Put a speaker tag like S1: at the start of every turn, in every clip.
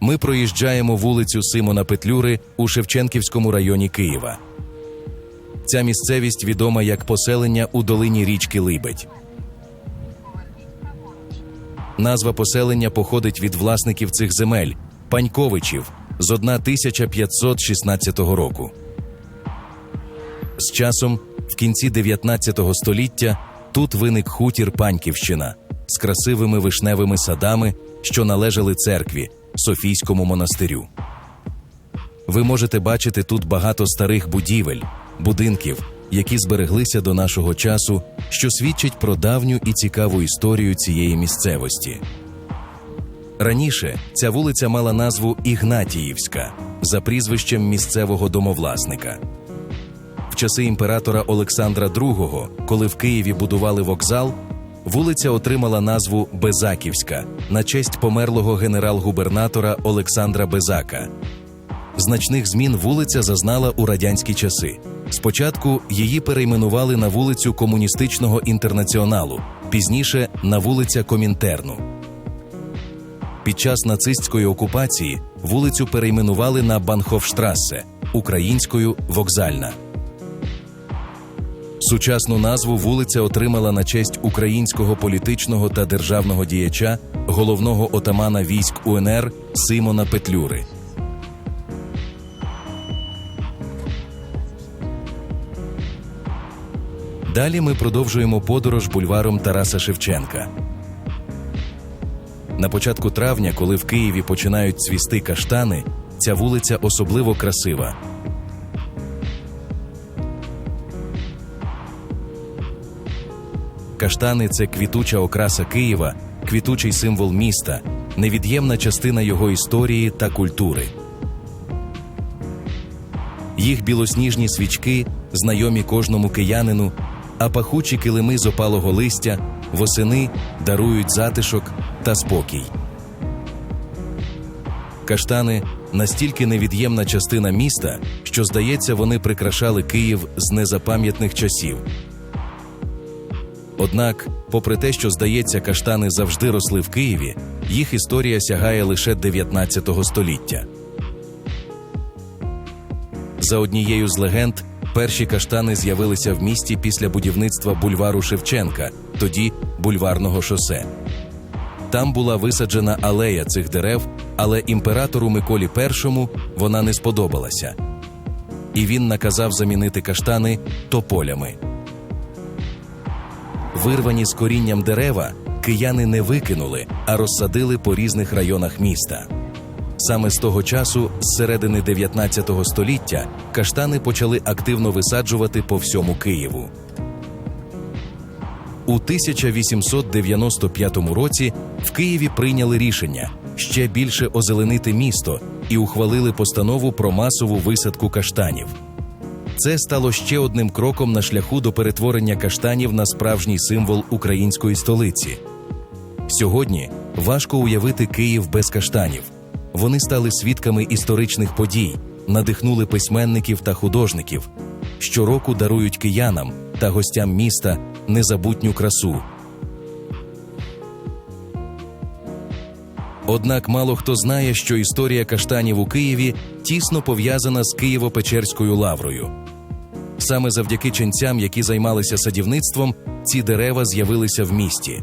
S1: Ми проїжджаємо вулицю Симона Петлюри у Шевченківському районі Києва. Ця місцевість відома як поселення у долині річки Либедь. Назва поселення походить від власників цих земель Паньковичів з 1516 року. З часом, в кінці 19 століття, тут виник хутір Паньківщина з красивими вишневими садами, що належали церкві Софійському монастирю. Ви можете бачити тут багато старих будівель, будинків, які збереглися до нашого часу, що свідчить про давню і цікаву історію цієї місцевості. Раніше ця вулиця мала назву Ігнатіївська за прізвищем місцевого домовласника. В часи імператора Олександра II, коли в Києві будували вокзал, вулиця отримала назву Безаківська на честь померлого генерал-губернатора Олександра Безака. Значних змін вулиця зазнала у радянські часи. Спочатку її перейменували на вулицю Комуністичного інтернаціоналу, пізніше на вулиця Комінтерну. Під час нацистської окупації вулицю перейменували на Банхофштрасе, українською вокзальна. Сучасну назву вулиця отримала на честь українського політичного та державного діяча, головного отамана військ УНР Симона Петлюри. Далі ми продовжуємо подорож бульваром Тараса Шевченка. На початку травня, коли в Києві починають цвісти каштани, ця вулиця особливо красива. Каштани це квітуча окраса Києва, квітучий символ міста, невід'ємна частина його історії та культури. Їх білосніжні свічки знайомі кожному киянину, а пахучі килими з опалого листя восени дарують затишок та спокій. Каштани настільки невід'ємна частина міста, що, здається, вони прикрашали Київ з незапам'ятних часів. Однак, попри те, що здається, каштани завжди росли в Києві, їх історія сягає лише 19 століття. За однією з легенд, перші каштани з'явилися в місті після будівництва бульвару Шевченка, тоді бульварного шосе. Там була висаджена алея цих дерев, але імператору Миколі І вона не сподобалася. І він наказав замінити каштани тополями. Вирвані з корінням дерева кияни не викинули, а розсадили по різних районах міста. Саме з того часу, з середини 19 століття, каштани почали активно висаджувати по всьому Києву. У 1895 році в Києві прийняли рішення ще більше озеленити місто і ухвалили постанову про масову висадку каштанів. Це стало ще одним кроком на шляху до перетворення каштанів на справжній символ української столиці. Сьогодні важко уявити Київ без каштанів. Вони стали свідками історичних подій, надихнули письменників та художників. Щороку дарують киянам та гостям міста незабутню красу. Однак мало хто знає, що історія каштанів у Києві тісно пов'язана з Києво-Печерською лаврою. Саме завдяки ченцям, які займалися садівництвом, ці дерева з'явилися в місті.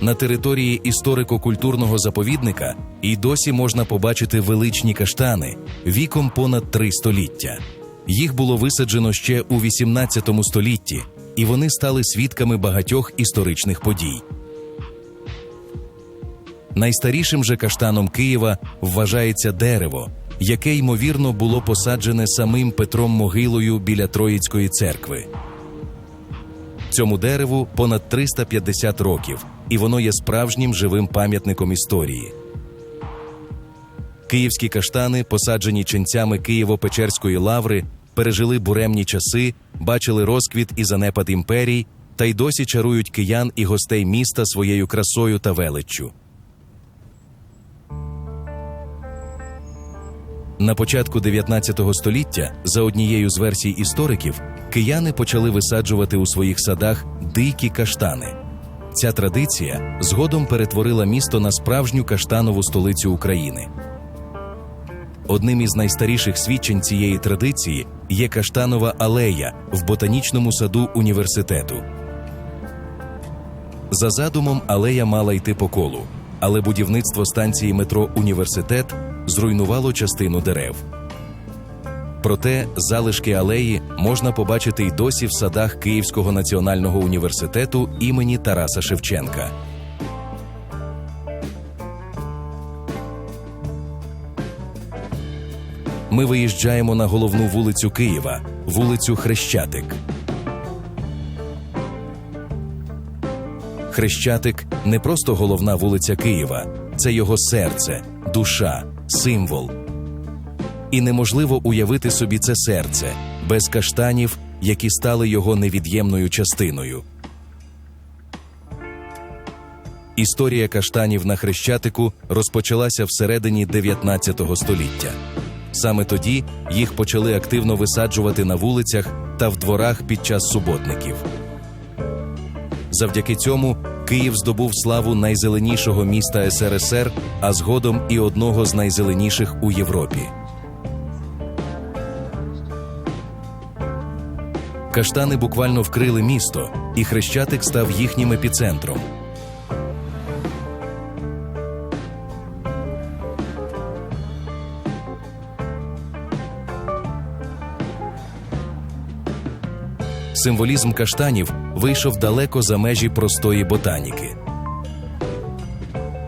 S1: На території історико-культурного заповідника і досі можна побачити величні каштани віком понад три століття. Їх було висаджено ще у 18 столітті, і вони стали свідками багатьох історичних подій. Найстарішим же каштаном Києва вважається дерево, яке ймовірно було посаджене самим Петром Могилою біля Троїцької церкви. Цьому дереву понад 350 років, і воно є справжнім живим пам'ятником історії. Київські каштани, посаджені ченцями Києво-Печерської лаври, пережили буремні часи, бачили розквіт і занепад імперій, та й досі чарують киян і гостей міста своєю красою та величчю. На початку 19 століття, за однією з версій істориків, кияни почали висаджувати у своїх садах дикі каштани. Ця традиція згодом перетворила місто на справжню каштанову столицю України. Одним із найстаріших свідчень цієї традиції є Каштанова алея в ботанічному саду університету. За задумом алея мала йти по колу, але будівництво станції метро Університет зруйнувало частину дерев. Проте залишки алеї можна побачити й досі в садах Київського національного університету імені Тараса Шевченка. Ми виїжджаємо на головну вулицю Києва, вулицю Хрещатик. Хрещатик не просто головна вулиця Києва, це його серце, душа, символ. І неможливо уявити собі це серце без каштанів, які стали його невід'ємною частиною. Історія каштанів на Хрещатику розпочалася всередині 19 століття. Саме тоді їх почали активно висаджувати на вулицях та в дворах під час суботників. Завдяки цьому Київ здобув славу найзеленішого міста СРСР, а згодом і одного з найзеленіших у Європі. Каштани буквально вкрили місто, і Хрещатик став їхнім епіцентром. Символізм каштанів вийшов далеко за межі простої ботаніки.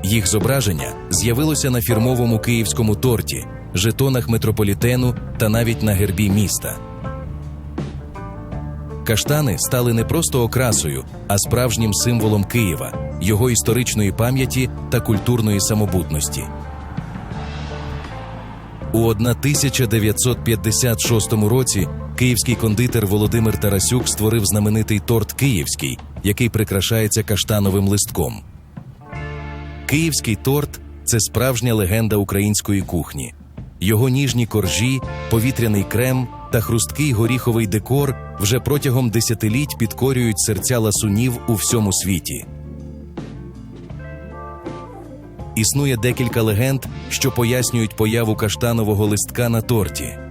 S1: Їх зображення з'явилося на фірмовому київському торті, жетонах метрополітену та навіть на гербі міста. Каштани стали не просто окрасою, а справжнім символом Києва, його історичної пам'яті та культурної самобутності. У 1956 році київський кондитер Володимир Тарасюк створив знаменитий торт Київський, який прикрашається каштановим листком. Київський торт це справжня легенда української кухні. Його ніжні коржі, повітряний крем та хрусткий горіховий декор вже протягом десятиліть підкорюють серця ласунів у всьому світі. Існує декілька легенд, що пояснюють появу каштанового листка на торті.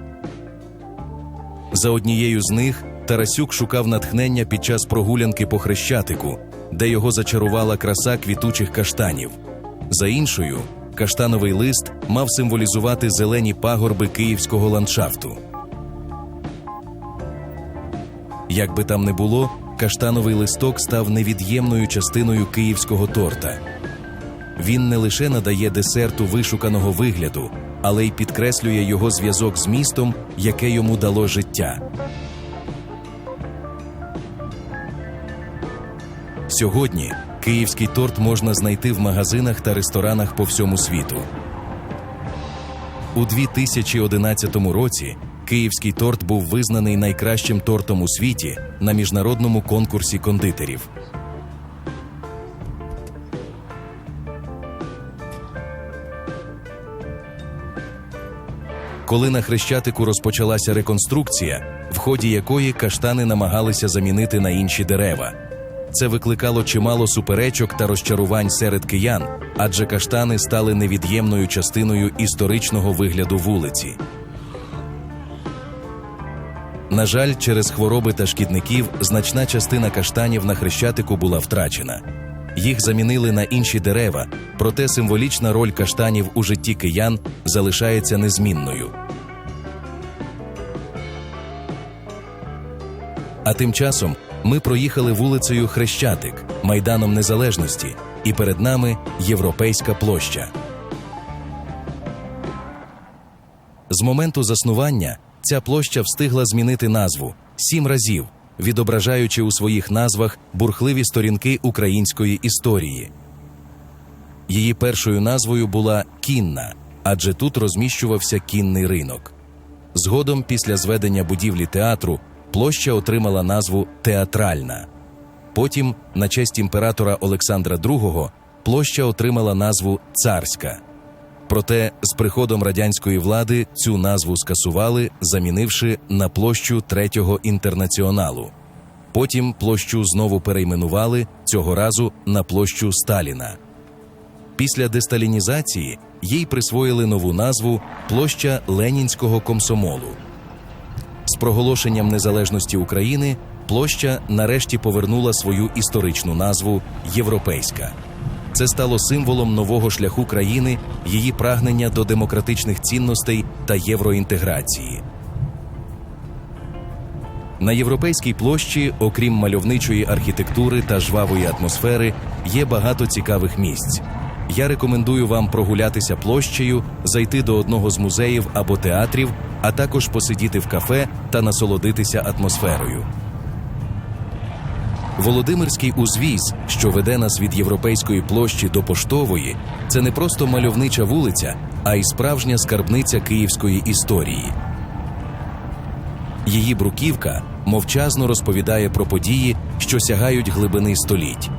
S1: За однією з них Тарасюк шукав натхнення під час прогулянки по хрещатику, де його зачарувала краса квітучих каштанів. За іншою, каштановий лист мав символізувати зелені пагорби київського ландшафту. Як би там не було, каштановий листок став невід'ємною частиною київського торта. Він не лише надає десерту вишуканого вигляду, але й підкреслює його зв'язок з містом, яке йому дало життя. Сьогодні київський торт можна знайти в магазинах та ресторанах по всьому світу. У 2011 році київський торт був визнаний найкращим тортом у світі на міжнародному конкурсі кондитерів. Коли на Хрещатику розпочалася реконструкція, в ході якої каштани намагалися замінити на інші дерева. Це викликало чимало суперечок та розчарувань серед киян, адже каштани стали невід'ємною частиною історичного вигляду вулиці. На жаль, через хвороби та шкідників значна частина каштанів на хрещатику була втрачена. Їх замінили на інші дерева, проте символічна роль каштанів у житті киян залишається незмінною. А тим часом ми проїхали вулицею Хрещатик, майданом Незалежності, і перед нами Європейська площа. З моменту заснування ця площа встигла змінити назву сім разів, відображаючи у своїх назвах бурхливі сторінки української історії. Її першою назвою була Кінна, адже тут розміщувався кінний ринок. Згодом, після зведення будівлі театру, площа отримала назву Театральна. Потім, на честь імператора Олександра II, площа отримала назву Царська. Проте з приходом радянської влади цю назву скасували, замінивши на площу Третього інтернаціоналу. Потім площу знову перейменували цього разу на площу Сталіна. Після десталінізації їй присвоїли нову назву Площа Ленінського комсомолу. З проголошенням незалежності України площа нарешті повернула свою історичну назву Європейська. Це стало символом нового шляху країни, її прагнення до демократичних цінностей та євроінтеграції. На європейській площі, окрім мальовничої архітектури та жвавої атмосфери, є багато цікавих місць. Я рекомендую вам прогулятися площею, зайти до одного з музеїв або театрів, а також посидіти в кафе та насолодитися атмосферою. Володимирський узвіз, що веде нас від європейської площі до поштової, це не просто мальовнича вулиця, а й справжня скарбниця київської історії. Її бруківка мовчазно розповідає про події, що сягають глибини століть.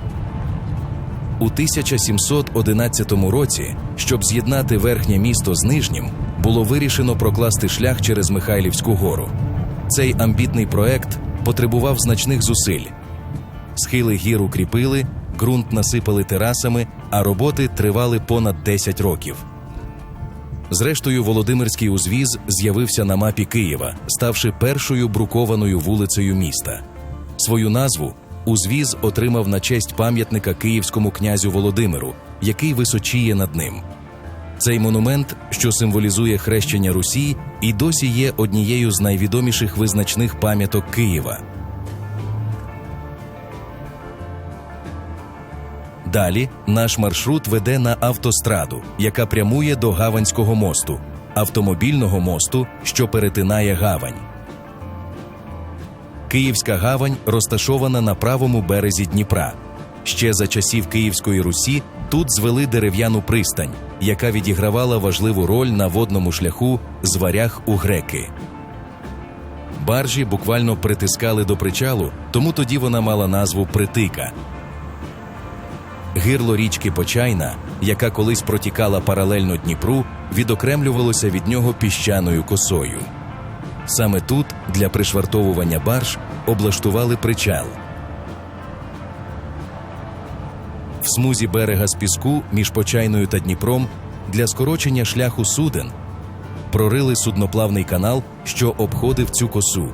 S1: У 1711 році, щоб з'єднати верхнє місто з нижнім, було вирішено прокласти шлях через Михайлівську гору. Цей амбітний проект потребував значних зусиль. Схили гір укріпили, ґрунт насипали терасами, а роботи тривали понад 10 років. Зрештою, Володимирський узвіз з'явився на мапі Києва, ставши першою брукованою вулицею міста. Свою назву узвіз отримав на честь пам'ятника київському князю Володимиру, який височіє над ним. Цей монумент, що символізує хрещення Русі, і досі є однією з найвідоміших визначних пам'яток Києва. Далі наш маршрут веде на автостраду, яка прямує до Гаванського мосту, автомобільного мосту, що перетинає гавань. Київська гавань розташована на правому березі Дніпра. Ще за часів Київської Русі тут звели дерев'яну пристань, яка відігравала важливу роль на водному шляху з варяг у греки. Баржі буквально притискали до причалу, тому тоді вона мала назву Притика. Гирло річки Почайна, яка колись протікала паралельно Дніпру, відокремлювалося від нього піщаною косою. Саме тут для пришвартовування барж облаштували причал. В смузі берега з піску між Почайною та Дніпром для скорочення шляху суден прорили судноплавний канал, що обходив цю косу.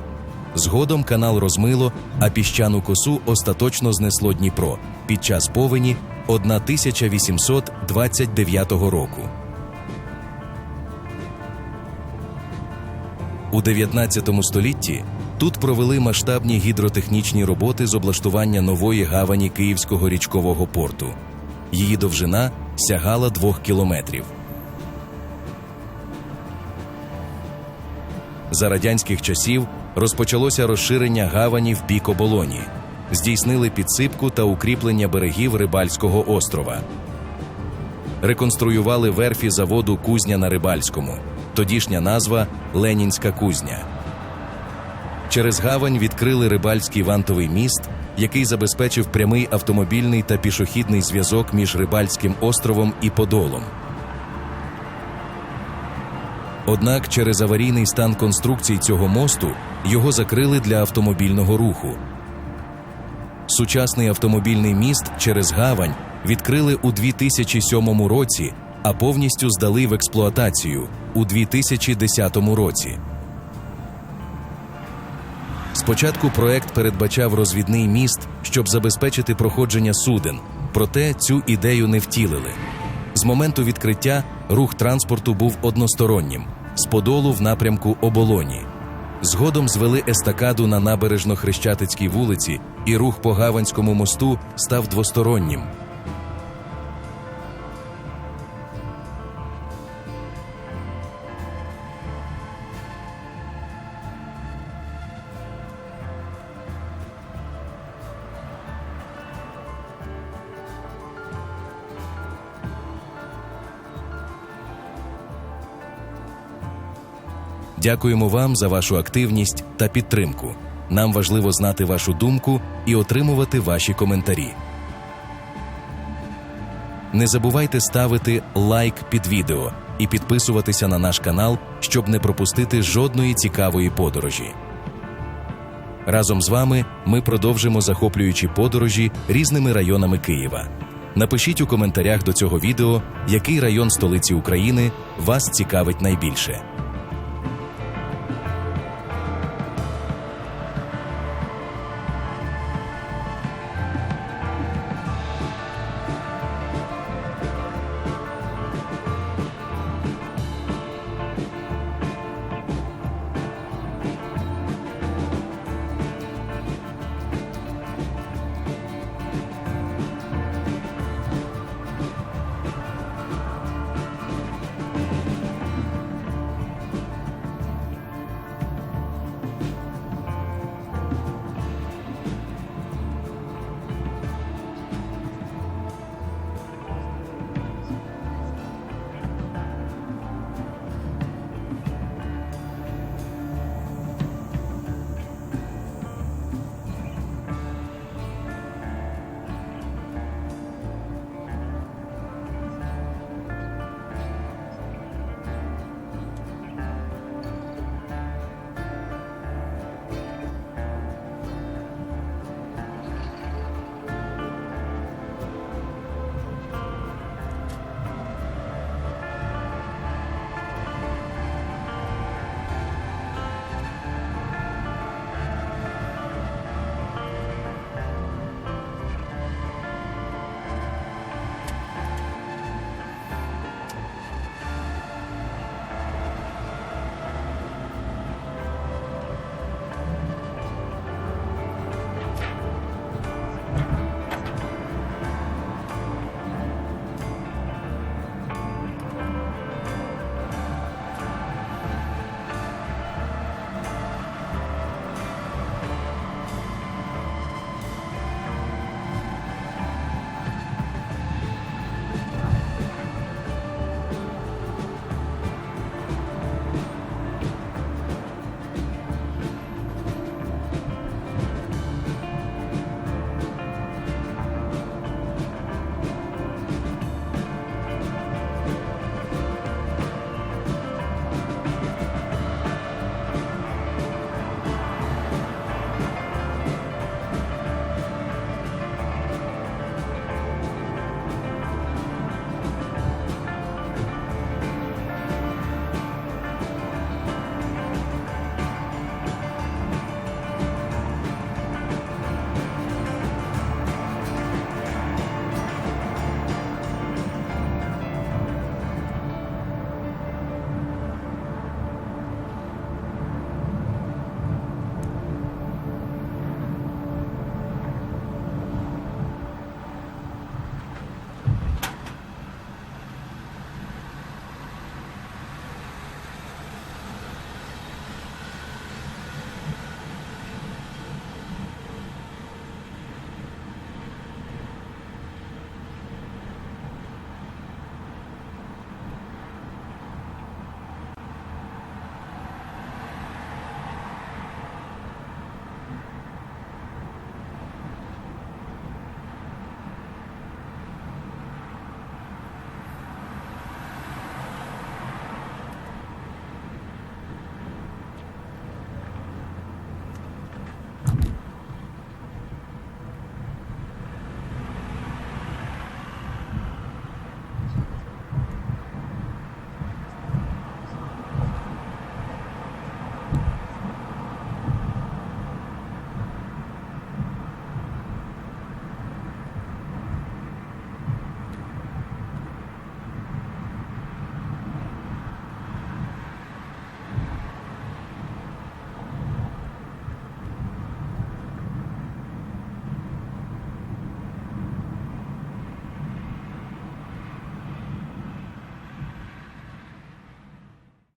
S1: Згодом канал розмило, а піщану косу остаточно знесло Дніпро під час повені 1829 року. У 19 столітті тут провели масштабні гідротехнічні роботи з облаштування нової гавані Київського річкового порту. Її довжина сягала двох кілометрів. За радянських часів розпочалося розширення гавані в бік оболоні, здійснили підсипку та укріплення берегів Рибальського острова, реконструювали верфі заводу Кузня на Рибальському, тодішня назва Ленінська кузня. Через гавань відкрили рибальський вантовий міст, який забезпечив прямий автомобільний та пішохідний зв'язок між Рибальським островом і Подолом. Однак через аварійний стан конструкцій цього мосту його закрили для автомобільного руху. Сучасний автомобільний міст через гавань відкрили у 2007 році, а повністю здали в експлуатацію у 2010 році. Спочатку проект передбачав розвідний міст, щоб забезпечити проходження суден, проте цю ідею не втілили. З моменту відкриття рух транспорту був одностороннім з Подолу в напрямку оболоні. Згодом звели естакаду на набережно-хрещатицькій вулиці, і рух по Гаванському мосту став двостороннім. Дякуємо вам за вашу активність та підтримку. Нам важливо знати вашу думку і отримувати ваші коментарі. Не забувайте ставити лайк під відео і підписуватися на наш канал, щоб не пропустити жодної цікавої подорожі. Разом з вами ми продовжимо захоплюючі подорожі різними районами Києва. Напишіть у коментарях до цього відео, який район столиці України вас цікавить найбільше.